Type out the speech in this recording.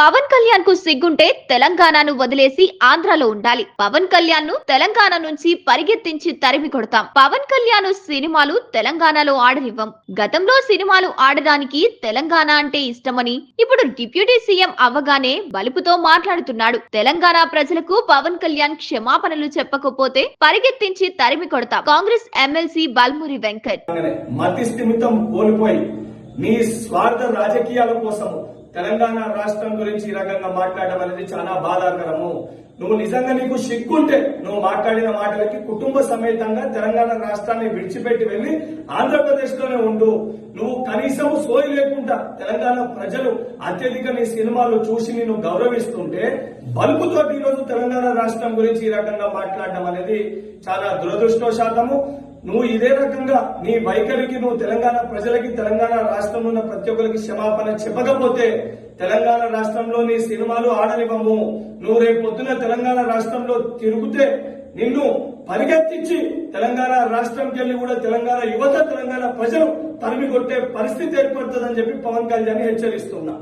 పవన్ కళ్యాణ్కు సిగ్గుంటే తెలంగాణను వదిలేసి ఆంధ్రాలో ఉండాలి. పవన్ కళ్యాణ్ను తెలంగాణ నుంచి పరిగెత్తించి తరిమి కొడతాం. పవన్ కళ్యాణ్ సినిమాలు తెలంగాణలో ఆడనివ్వం. గతంలో సినిమాలు ఆడడానికి తెలంగాణ అంటే ఇష్టమని ఇప్పుడు డిప్యూటీ సీఎం అవ్వగానే బలుపుతో మాట్లాడుతున్నాడు. తెలంగాణ ప్రజలకు పవన్ కళ్యాణ్ క్షమాపణలు చెప్పకపోతే పరిగెత్తించి తరిమి కొడతాం. కాంగ్రెస్ ఎమ్మెల్సీ బల్మురి వెంకట్. కోల్పోయి నీ స్వార్థ రాజకీయాల కోసం తెలంగాణ రాష్ట్రం గురించి ఈ రకంగా మాట్లాడడం అనేది చాలా బాధాకరము. నువ్వు నిజంగా నీకు సిగ్గుంటే నువ్వు మాట్లాడిన మాటలకి కుటుంబ సమేతంగా తెలంగాణ రాష్ట్రాన్ని విడిచిపెట్టి వెళ్ళి ఆంధ్రప్రదేశ్లోనే ఉండు. నువ్వు కనీసం సోయి లేకుండా తెలంగాణ ప్రజలు అత్యధిక నీ సినిమాలు చూసి నిన్ను గౌరవిస్తుంటే బల్బుతో ఈరోజు తెలంగాణ రాష్ట్రం గురించి ఈ రకంగా మాట్లాడడం అనేది చాలా దురదృష్టవశాతము. నువ్వు ఇదే రకంగా నీ వైఖరికి నువ్వు తెలంగాణ ప్రజలకి తెలంగాణ రాష్ట్రంలో ఉన్న ప్రతి ఒక్కరికి క్షమాపణ చెప్పకపోతే తెలంగాణ రాష్ట్రంలో నీ సినిమాలు ఆడనివ్వము. నువ్వు రేపు పొద్దున తెలంగాణ రాష్ట్రంలో తిరుగుతే నిన్ను పరిగెత్తించి తెలంగాణ రాష్ట్రంకి వెళ్ళి కూడా తెలంగాణ యువత తెలంగాణ ప్రజలు తరిమి కొట్టే పరిస్థితి ఏర్పడుతుందని చెప్పి పవన్ కళ్యాణ్ హెచ్చరిస్తున్నా.